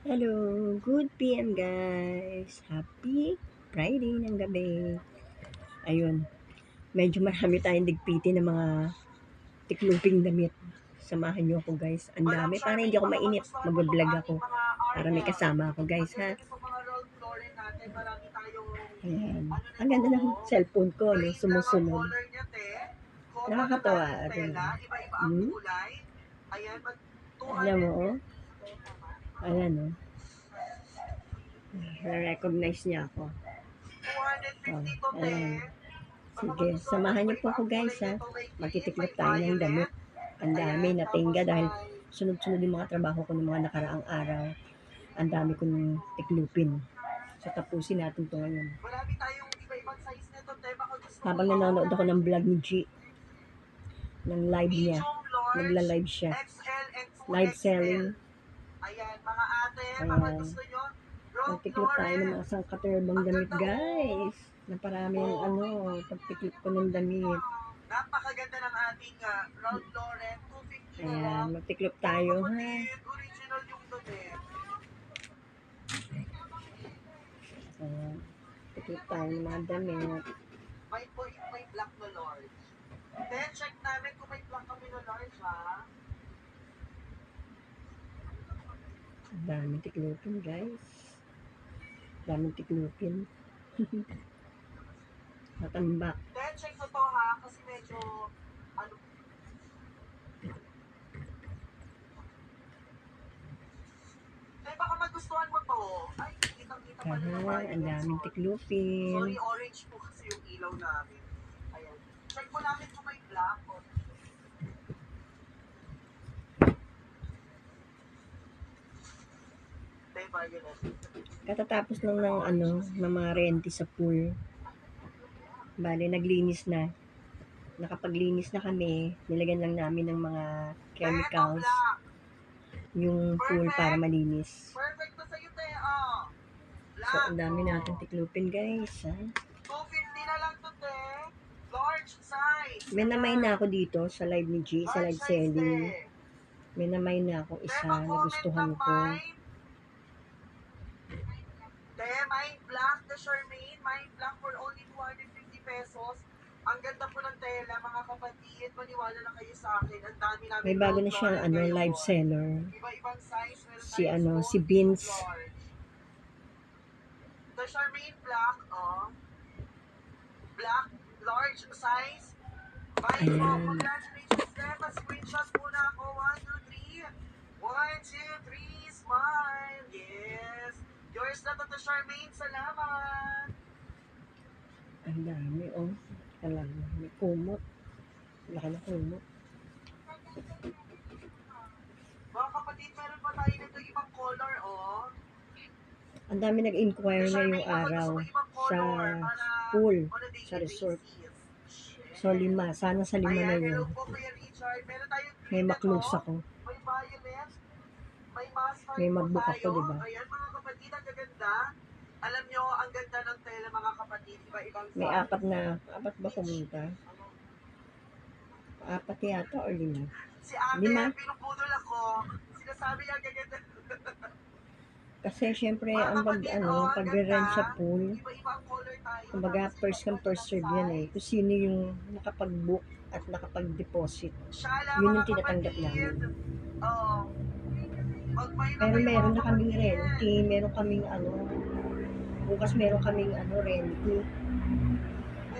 Hello, good PM guys. Happy Friday ng gabi. Ayun, medyo marami tayong digpitin ng mga tikluping damit. Samahan niyo ako guys. Ang dami, para hindi ako mainip. Mag-vlog ako. Para may kasama ako guys ha. Ayan. Ang ganda ng cellphone ko, no? sumusunod. Nakakatawa. Rin. Hmm? Alam mo, oh. Ayan, oh. recognize niya ako. Oh, ayan. Sige, samahan niyo po ako guys ha. Magtitiklop tayo ng damit. Ang dami na tinga dahil sunod-sunod yung mga trabaho ko ng mga nakaraang araw. Ang dami kong tiklupin. So tapusin natin to ngayon. Habang nanonood ako ng vlog ni G, ng live niya, nagla-live siya. Live selling. Ayan, mga ate, mga gusto nyo, Ralph Pagtiklop tayo ng mga sangkaterbang damit guys. Na parami yung ano, pagtiklop ko ng damit. Napakaganda ng ating uh, Ralph Lauren, 250 na Ayan, magtiklop tayo ha. Original yung damit. Tiklop tayo ng mga damit. May, may, may black na large. Then, check namin kung may black kami na large, ha? Ang daming tiklopin guys. Daming tiklopin. Matambak. Then, check ko to, ha? Kasi medyo, ano, Eh, baka magustuhan mo to. Ay, kitang-kita pa na naman. ang daming tiklopin. Sorry, orange po kasi yung ilaw namin. Ayan. Check mo namin kung may black o... Katatapos lang ng ano, ng mga renti sa pool. Bale, naglinis na. Nakapaglinis na kami. Nilagyan lang namin ng mga chemicals. Yung pool para malinis. Perfect to sa'yo, te. Oh. So, ang dami natin tiklopin guys. Ha? 250 na lang to, te. Large size. May namay na ako dito sa live ni G, sa live selling. May namay na ako isa, nagustuhan ng ko. Mine. Te, mine black, the Charmaine, mine black for only 250 pesos. Ang ganda po ng tela, mga kapatid. Maniwala na kayo sa akin. Ang dami namin. May bago na siyang ano, live seller. Iba-ibang size. Si ano, si Vince. large. The Charmaine black, oh. Black, large size. Bye po. Ayan. Congratulations, Steph. Screenshot muna ako. 1, 2, 3. 1, 2, 3. Smile. Yes. Yours na to, the Charmaine. Salamat. Ang dami, oh. Talaga, may kumot. Laki na kumot. Mga kapatid, meron pa tayo nito ibang color, oh. Ang dami nag-inquire ngayong araw sa pool, sa resort. So, lima. Sana sa lima na yun. May maklose to. ako. May magbook ako, diba? Ayan, mga kapatid, ang gaganda. Alam nyo, ang ganda ng tela, mga kapatid. Iba-ibang May size. apat na, apat ba pumunta? Ano? Apat yata or lima? Si ate, Lima? pinupudol ako. Sinasabi niya, ang gaganda. Kasi syempre, Mga ang pag, kapatid, ano, oh, ang pag-rent ganda. sa pool, color tayo. kumbaga Tapos first come first serve yan eh. size. Kung sino yung nakapag-book at nakapag-deposit. Yun mga yung tinatanggap kapatid. namin. Oo. Pero meron na kaming kapatid. renti, meron kaming ano, bukas meron kaming ano. Eh,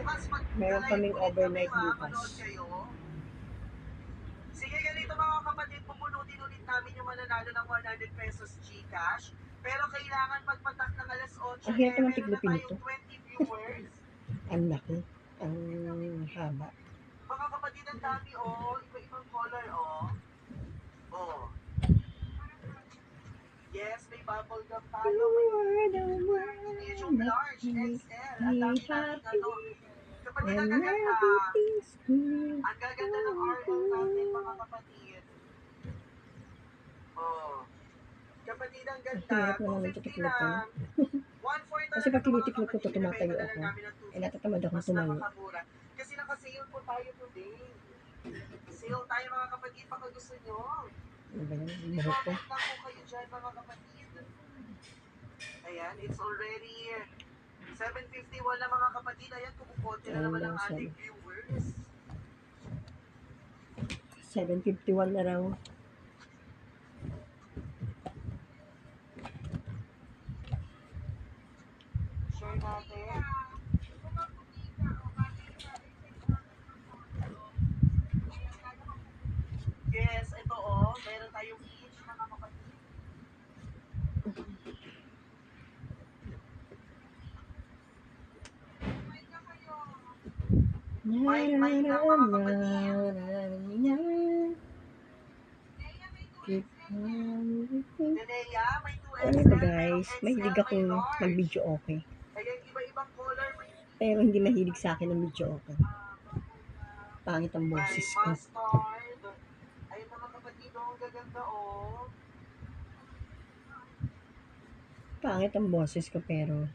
mag- Meron kaming overnight bukas. Sige, ganito mga kapatid, pupunutin ulit namin yung mananalo ng 100 pesos Gcash. Pero kailangan magpatak ng alas 8. Ang hirap eh, naman tiglupin ito. tayong 20 viewers. Ang laki, ang haba. mga kapatid, ang dami, oh. Iba-ibang color, oh. Oh. Yes, may bubble gum tayo. May medium large, XL. Ang dami namin, ano. Kapatid, ang gaganda. Ang gaganda ng RL natin, mga kapatid. Oh. Kapatid, ang ganda. Ang hirap naman 250 titiklupan. lang. 140 Kasi pag tinitiklop ko to, tumatayo ako. Eh, natatamad akong tumayo. Kasi naka-sale po tayo today. Sale tayo mga kapatid, baka gusto nyo. Ano ba yan? Buhok ko. Ayan, it's already 7.51 na mga kapatid. Ayan, kumukonti na naman ang ating viewers. 7.51 na raw. Share natin. Yes, ito oh. Meron tayong each mga kapatid. May- may na, mga Keep on living. Nenea, may 2 Ano ba guys, mahilig ako mag-video okay. Pero hindi mahilig sa akin ang video okay. Pangit ang boses ko. Ayun mga kapatid, ang gaganda oh. Pangit ang boses ko pero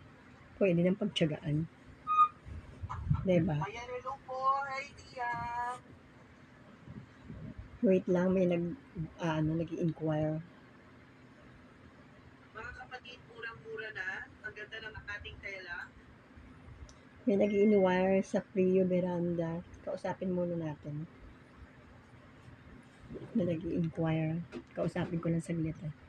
pwede nang pagtsagaan. Diba? Ayan, Hey, Tia. Wait lang, may nag, ah, ano, nag-inquire. Mga kapatid, murang-mura na. Ang ganda ng ating tela. May nag-inquire sa Frio Veranda. Kausapin muna natin. May nag-inquire. Kausapin ko lang saglit ah.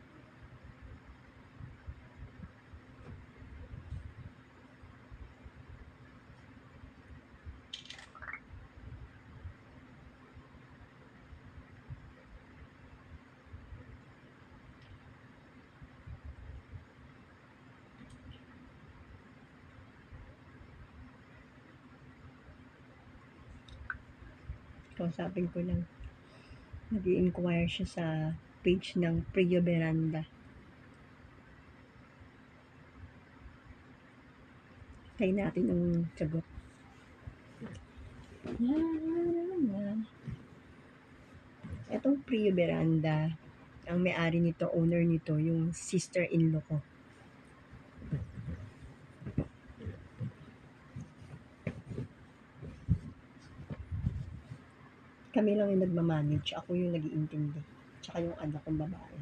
Kausapin ko lang. nag inquire siya sa page ng Prio Veranda. Tayo natin ang sagot. La, la. Etong Prio Veranda, ang may-ari nito, owner nito, yung sister-in-law ko. Kami lang yung nagmamanage. Ako yung nag-iintindi. Tsaka yung anak kong babae.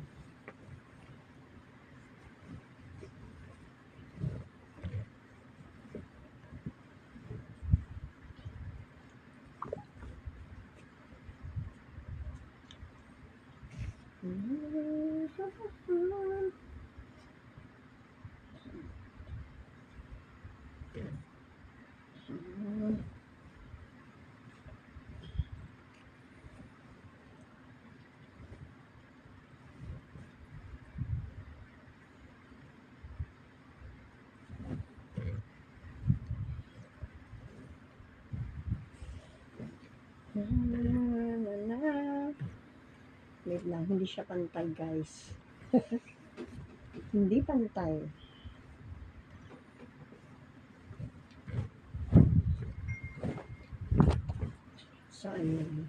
La, la, la. Wait lang, hindi siya pantay guys. hindi pantay. Saan yun?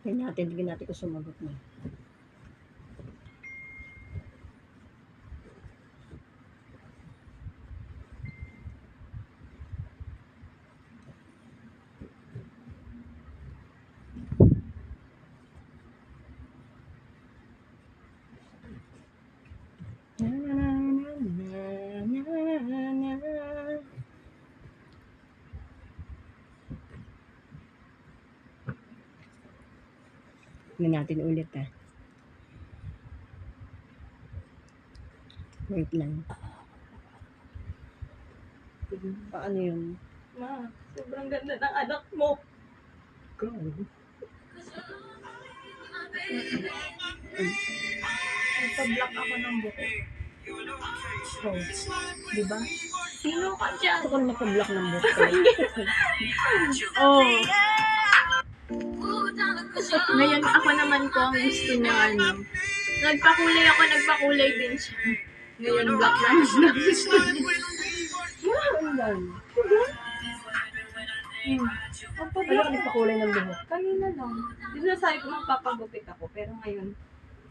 Tingnan natin, tingnan natin kung sumagot. Na, na, na, na, na, na. Tingnan natin ulit ah. Wait lang. Paano yun? Ma, sobrang ganda ng anak mo. Go. Nagpa-block ako ng buko. Go. Diba? Sino ka dyan? Gusto ko na mapablock ng buhok. Oh. Ngayon ako naman ko ang gusto niya ano. Nagpakulay ako, nagpakulay din siya. Ngayon black lang siya gusto niya. Ano lang? Hmm. Ano Nagpa-block ka nagpakulay ng buhok? Kanina lang. Di ba sabi ko magpapagupit ako, pero ngayon,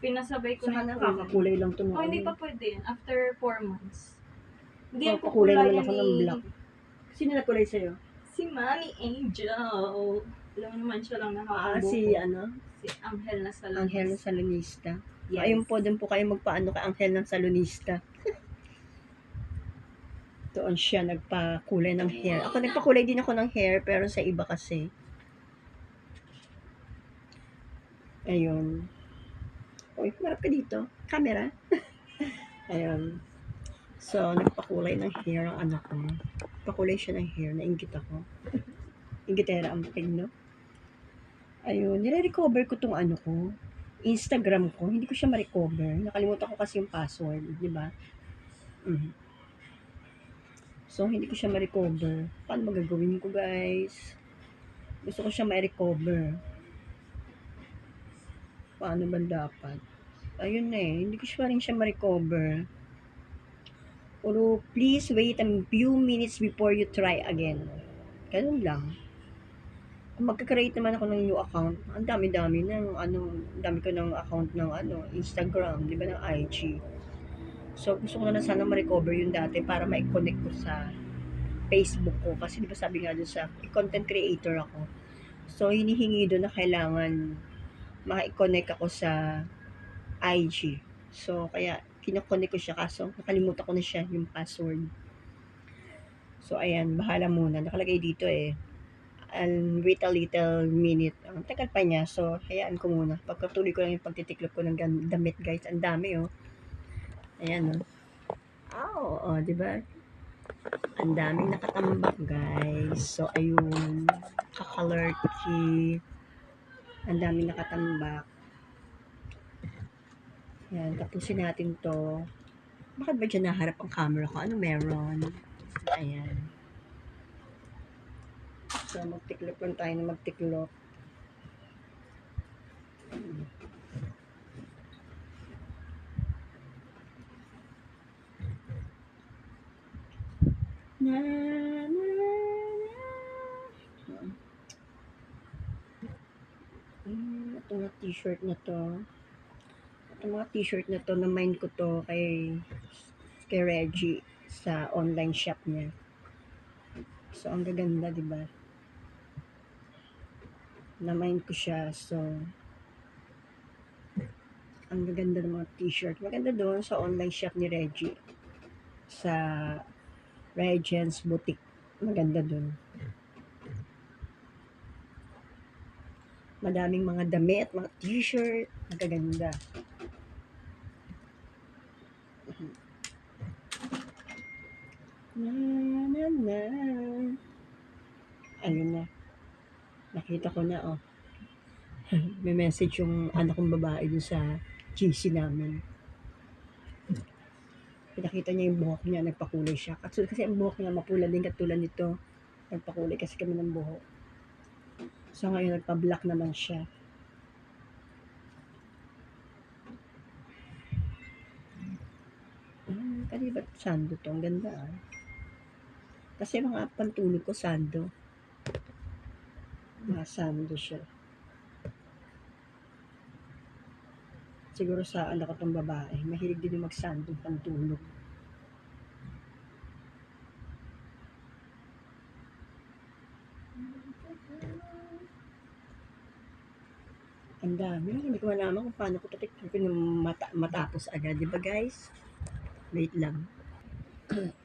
pinasabay ko na yung kulay. nakakakulay lang to. Oh, hindi pa pwede yan. After 4 months. Hindi yan Papakulay naman kukulayan ako ng ni- black. Sino nagkulay sa'yo? Si Mommy Angel. Alam mo naman siya lang Ah, nakakabuko. si ano? Si Angel na sa Anghel ng Salonista. Yes. Ayun po, doon po kayo magpaano kay Anghel ng Salonista. Doon siya nagpakulay ng hair. Ako nagpakulay din ako ng hair, pero sa iba kasi. Ayun. Uy, marap ka dito. Camera. Ayun. So, nagpakulay ng hair ang anak ko. Pakulay siya ng hair. Nainggit ako. Inggitera ang pig, no? Ayun. Nire-recover ko tong ano ko. Instagram ko. Hindi ko siya ma-recover. Nakalimutan ko kasi yung password. Di ba? Mhm. So, hindi ko siya ma-recover. Paano magagawin ko, guys? Gusto ko siya ma-recover. Paano ba dapat? Ayun na eh. Hindi ko siya rin siya ma-recover. Pero please wait a few minutes before you try again. Ganun lang. Magka-create naman ako ng new account, ang dami-dami ng ano, dami ko ng account ng ano, Instagram, di ba, ng IG. So, gusto ko na, na sana ma-recover yung dati para ma-connect ko sa Facebook ko. Kasi di ba sabi nga doon sa content creator ako. So, hinihingi doon na kailangan ma-connect ako sa IG. So, kaya kinoconnect ko siya kaso nakalimutan ko na siya yung password. So, ayan, bahala muna. Nakalagay dito eh. And wait a little minute. Ang tagal pa niya. So, hayaan ko muna. Pagkatuloy ko lang yung pagtitiklop ko ng damit, guys. Ang dami, oh. Ayan, oh. Oh, oh, di ba? Ang daming nakatambak, guys. So, ayun. Kakalurky. Ang daming nakatambak. Ayan, tapusin natin to. Bakit ba dyan naharap ang camera ko? Ano meron? Ayan. So, magtiklop lang tayo na magtiklop. Na, na, na. Ito nga t-shirt na to. Ito mga t-shirt na to, na-mind ko to kay, kay Reggie sa online shop niya. So, ang gaganda, di ba? Na-mind ko siya, so, ang gaganda ng mga t-shirt. Maganda doon sa online shop ni Reggie. Sa Reggie's Boutique. Maganda doon. Madaming mga damit, mga t-shirt. Magaganda. Na, na, na. Ayun na. Nakita ko na, oh. May message yung anak kong babae dun sa GC namin. Pinakita niya yung buhok niya, nagpakulay siya. Kasi, kasi ang buhok niya mapula din katulad nito. Nagpakulay kasi kami ng buhok. So ngayon nagpa-black naman siya. Hmm, kanina ba't sando to? Ang ganda ah. Kasi mga pantulog ko sando. Mga sando siya. Siguro sa anak ko tong babae. Mahilig din yung magsando pantulog. Ang dami. Hindi ko malaman kung paano ko tatikman mata, matapos agad. Di ba guys? Wait lang.